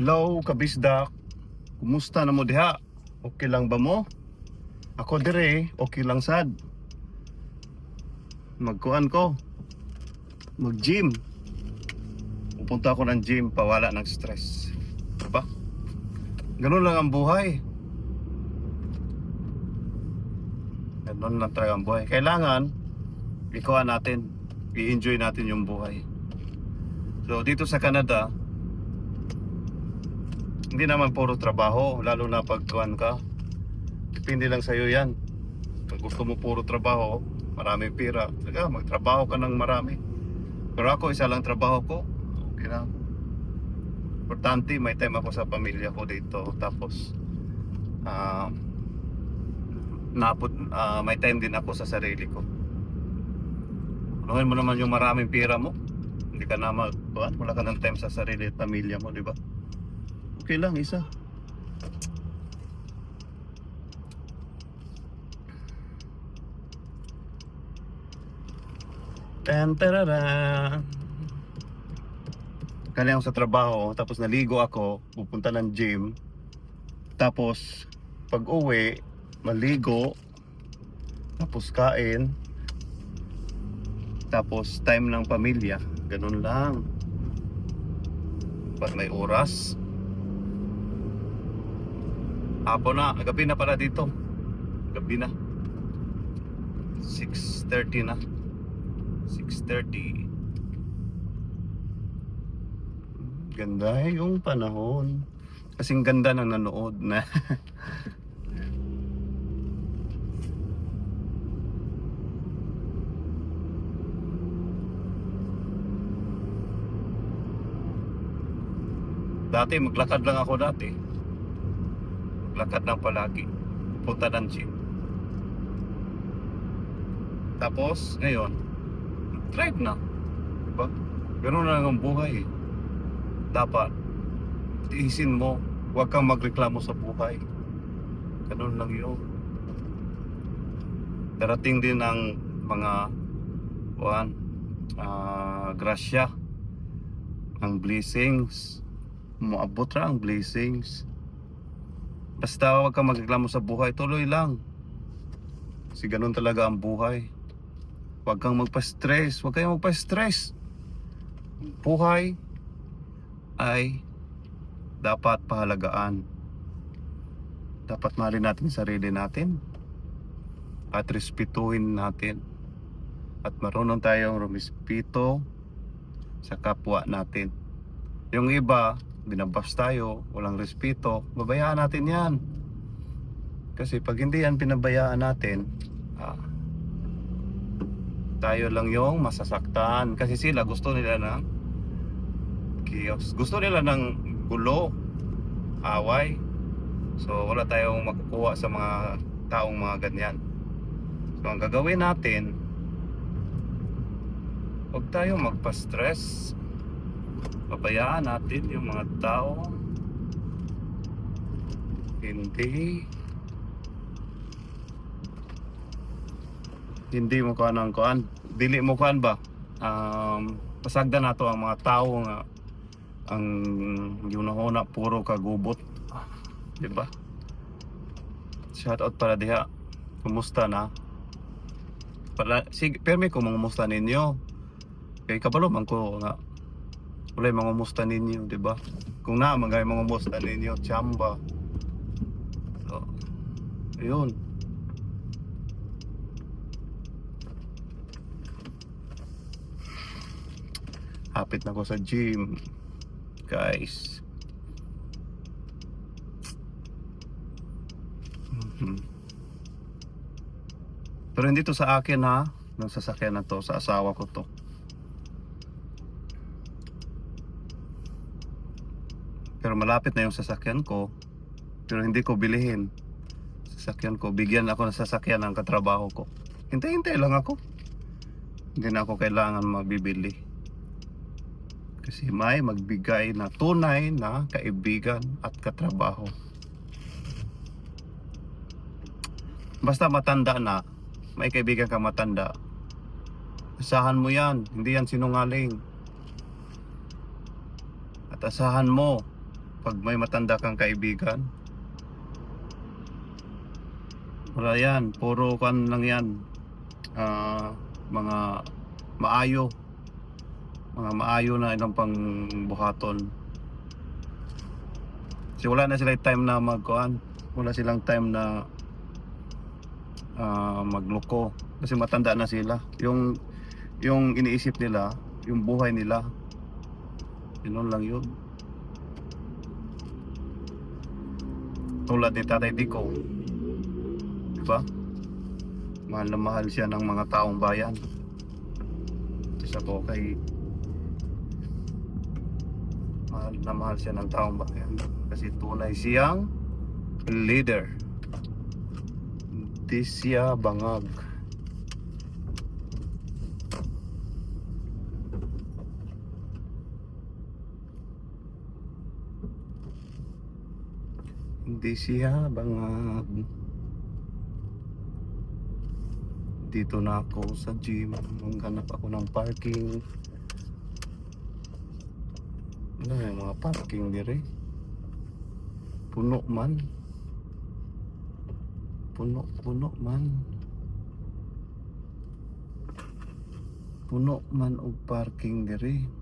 Hello, kabisdak. Kumusta na mo diha? Okay lang ba mo? Ako dire, okay lang sad. Magkuan ko. Mag-gym. Pupunta ako ng gym, pawala ng stress. Diba? Ganun lang ang buhay. Ganun lang talaga ang buhay. Kailangan, ikuha natin. I-enjoy natin yung buhay. So, dito sa Canada, hindi naman puro trabaho, lalo na pag kuhan ka. Depende lang sa'yo yan. Pag gusto mo puro trabaho, maraming pira. Saka magtrabaho ka ng marami. Pero ako, isa lang trabaho ko. Okay na. Importante, may time ako sa pamilya ko dito. Tapos, ah, napot, ah, may time din ako sa sarili ko. Anuhin mo naman yung maraming pira mo. Hindi ka na mag, wala ka ng time sa sarili at pamilya mo, di ba? Okay lang, isa. Tan tarara. Kali ako sa trabaho, tapos naligo ako, pupunta ng gym. Tapos, pag uwi, maligo, tapos kain, tapos time ng pamilya, ganun lang. Ba't may oras? Hapon na, gabi na pala dito. Gabi na. 6.30 na. 6.30. Ganda eh, yung panahon. Kasing ganda ng nanood na. dati maglakad lang ako dati. Maglakad lang palagi. Punta ng gym. Tapos, ngayon, drive na. Diba? Ganun na ang buhay eh. Dapat, tiisin mo. Huwag kang magreklamo sa buhay. Ganun lang yun. Darating din ang mga kuhan, ah, grasya, ang blessings. Maabot ra ang blessings. Basta huwag kang magreklamo sa buhay, tuloy lang. Kasi ganun talaga ang buhay. Huwag kang magpa-stress. Huwag kayong magpa-stress. Buhay ay dapat pahalagaan. Dapat mahalin natin sarili natin. At respetuhin natin. At marunong tayong rumispito sa kapwa natin. Yung iba, binabas tayo, walang respeto, babayaan natin yan. Kasi pag hindi yan pinabayaan natin, ah, tayo lang yung masasaktan. Kasi sila gusto nila ng chaos. Gusto nila ng gulo, away. So wala tayong makukuha sa mga taong mga ganyan. So ang gagawin natin, huwag tayong magpa-stress. Pabayaan natin yung mga tao. Hindi. Hindi mo kuan ang kuan dili mo kuan ba? Um, pasagda nato ang mga tao nga ang yunahuna puro kagubot. Di ba shout out para diha. Kumusta na? Pala sig permi ko mangumusta ninyo. Kay kabalo man ko nga wala mangumusta ninyo di ba kung na magay mangumusta ninyo chamba so ayun Hapit na ako sa gym. Guys. Mhm. Pero hindi to sa akin ha. Nung sasakyan na to. Sa asawa ko to. Pero malapit na yung sasakyan ko. Pero hindi ko bilihin. Sasakyan ko. Bigyan ako ng sasakyan ng katrabaho ko. Hintay-hintay lang ako. Hindi na ako kailangan mabibili. Kasi may magbigay na tunay na kaibigan at katrabaho. Basta matanda na, may kaibigan ka matanda, asahan mo yan, hindi yan sinungaling. At asahan mo pag may matanda kang kaibigan. Wala yan, puro kan lang yan. Ah, mga maayo. Mga maayo na ilang pang buhaton. Kasi wala na sila time na magkuhan. Wala silang time na ah, magloko. Kasi matanda na sila. Yung yung iniisip nila, yung buhay nila. Yun lang yun. Tulad ni Tatay Dico. Diba? Mahal na mahal siya ng mga taong bayan. Isa ko kay mahal na mahal siya ng taong bayan. Kasi tunay siyang leader. Hindi bangag. Hindi siya bangag. Dito na ako sa gym. Mangganap ako ng parking. Ano yung mga parking dire? Puno man. Puno, puno man. Puno man og parking dire.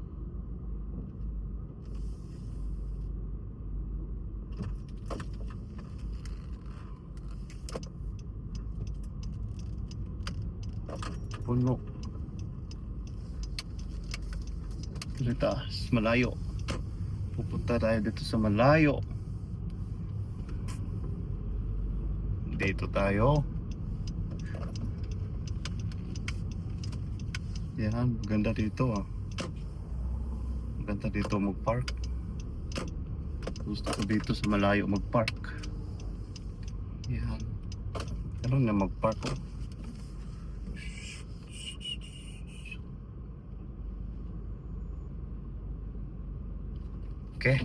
Puno. Dito taas, malayo. Pupunta tayo dito sa malayo. Dito tayo. Yan, ganda dito ah. Ganda dito mag-park. Gusto ko dito sa malayo mag-park. Yan. Ano na mag-park oh. Okay.